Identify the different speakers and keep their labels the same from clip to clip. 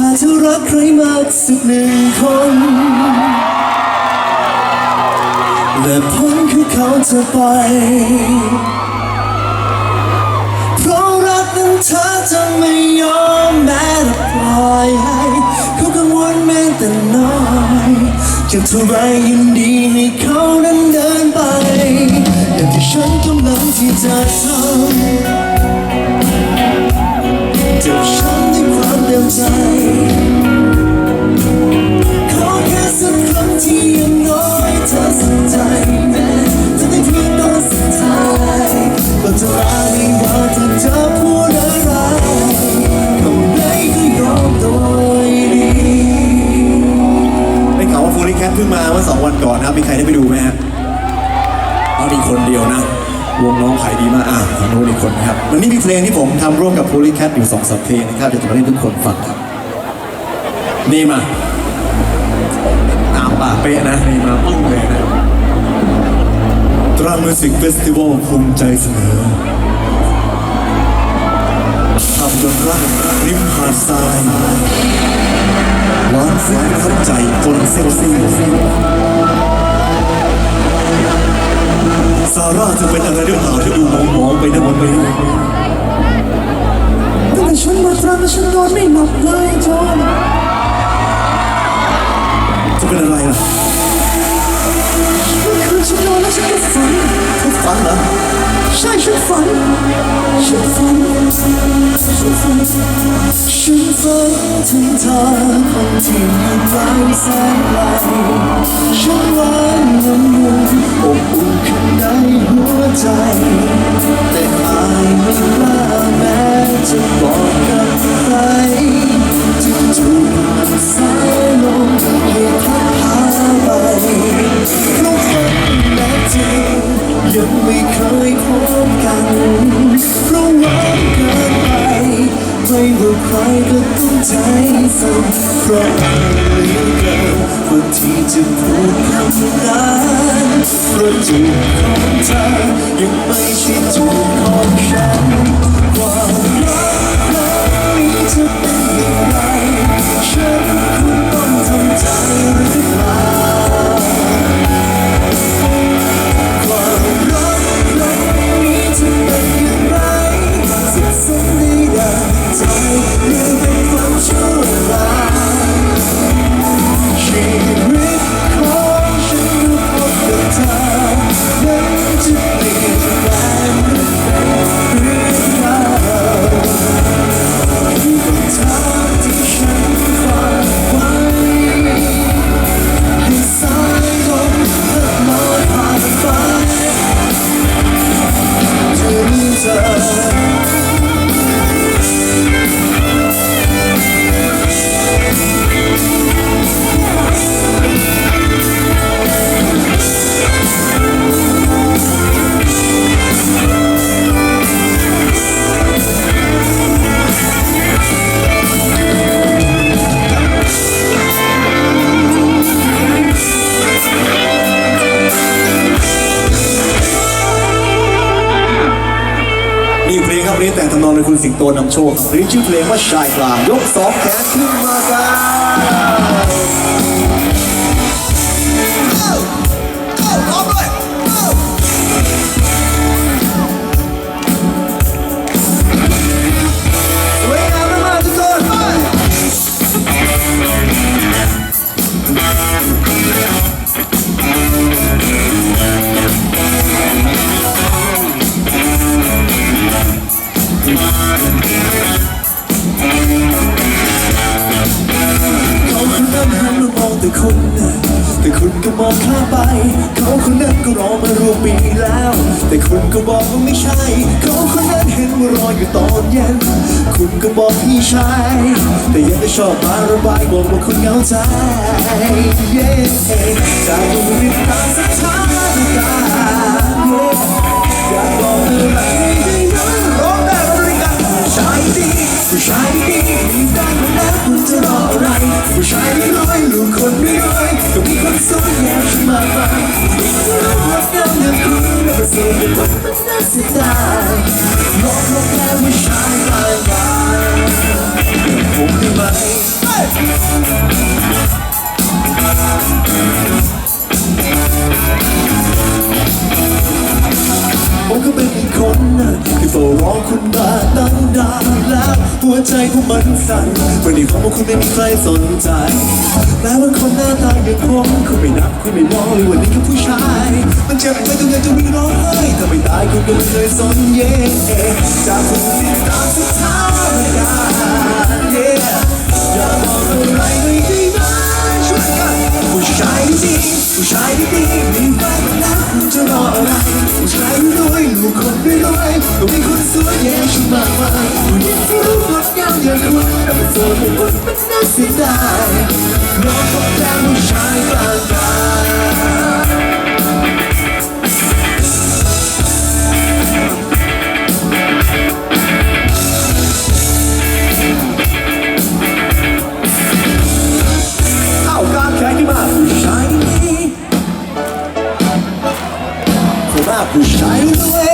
Speaker 1: ถ้าเธอรักใครมากสักหนึ่งคน และพ้นคือเขาจะไป เพราะรักนั้นเธอจะไม่ยอมแม้แต่ปล่อยให้เขากังวลแม้แต่น้อยจะเท่าไรยินดีให้เขานั้นเดินไปอย่างที่ฉันกำลังที่จะทำ มาเมื่
Speaker 2: อสองวันก่อนนะครับมีใครได้ไปดูไหมฮะเอาดีคนเดียวนะ วงน้องขายดีมากอะทางโน้นอีกคนนะครับวันนี้มีเพลงที่ผมทำร่วมกับฟูลิแคทอยู่สองสามเพลงนะครับเดี๋ยวจะมาเล่นให้ทุกคนฟังครับ นี่มาตามปากเป๊ะนะนี่มาปึ้งเลยนะตรามิวสิกเฟสติวัลภูมิใจเสนอทำจนรักริมหาดทราย ใจจนเซ็กซี่ซาร่าจะเป็นอะไรหรือเปล่าที่ดูมองมองๆไปนะวันนี้
Speaker 1: ตั้งแต่ฉันมาตรังฉันนอนไม่หลับเลยจอน
Speaker 2: จะเป็นอะไรล่ะ
Speaker 1: เมื่อคืนฉันนอนแล้วฉันก็ฝัน
Speaker 2: เธอฝันเหรอ
Speaker 1: ใช่ฉันฝันฉันฝัน ถึงเธอคนที่อยู่ไกลแสนไกลฉันหวานละมุนอบอุ่นข้างในหัวใจ แต่อายไม่กล้าแม้จะบอกกับใครจึงถูกสายลมให้พัดพาไปเราะฝันและจริงยังไม่เคยพบกันเพราะวานเกินไป ไม่ว่าใครก็ต้องใจสั่นเพราะอะไรเหลือเกินว่าที่จะพูดคำนั้นเพราะจูบของเธอยังไม่ใช่จูบ มีเพลงค
Speaker 2: รับเพลงแต่งทำนองโดยคุณสิงโตนำโชคครับเพลงชื่อเพลงว่าชายกลางยกสองแขนขึ้นมาครับ
Speaker 1: เขาคนนั้นก็รอมารวมปีแล้ว แต่คุณก็บอกว่าไม่ใช่ เขาคนนั้นเห็นว่ารออยู่ตอนเย็น คุณก็บอกพี่ชาย แต่ยังไม่ชอบมาระบายบอกว่าคุณเหงาใจ เย้จากตรงริมทางสถานการณ์อยากบอกอะไรได้นะร้องได้บริการผู้ชายดีผู้ชายดีมีแฟนแล้วคุณจะรออะไรผู้ชายน้อยลูกคนน้อยก็มีคนสวยอย so yes, mama What down the cool of a city What's the time? No, no, can we shine my light the light Hey! เป็นอีกคนนะที่เฝ้ารอคุณมาตั้งนานแล้วหัวใจของมันสั่นวันนี้ขอาคุณไม่มีใครสนใจแม้ว่าคนหน้าตาอย่างผมคุณไม่นับคุณไม่มองเลยวันนี้คือผู้ชาย มันเจ็บไปตรงไหนจะมีร้องไห้ถ้าไม่ตายคุณก็ไม่เคยสนเย่จากคุณ แต่เป็นโสดเป็นคนเป็นน่าเสียดายรอพบแต่ผู้ชายกลางกายเอากล้ามแขนขึ้นมผู้ชายดีผมว่าผู้ชาย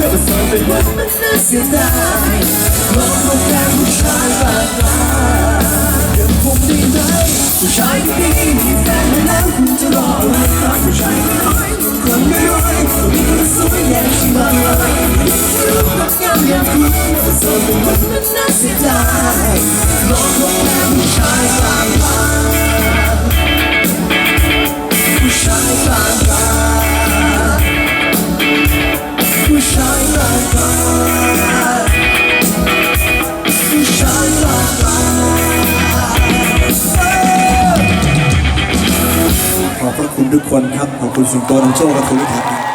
Speaker 1: อย่างคุณแต่ว่
Speaker 2: ขอบพระคุณทุ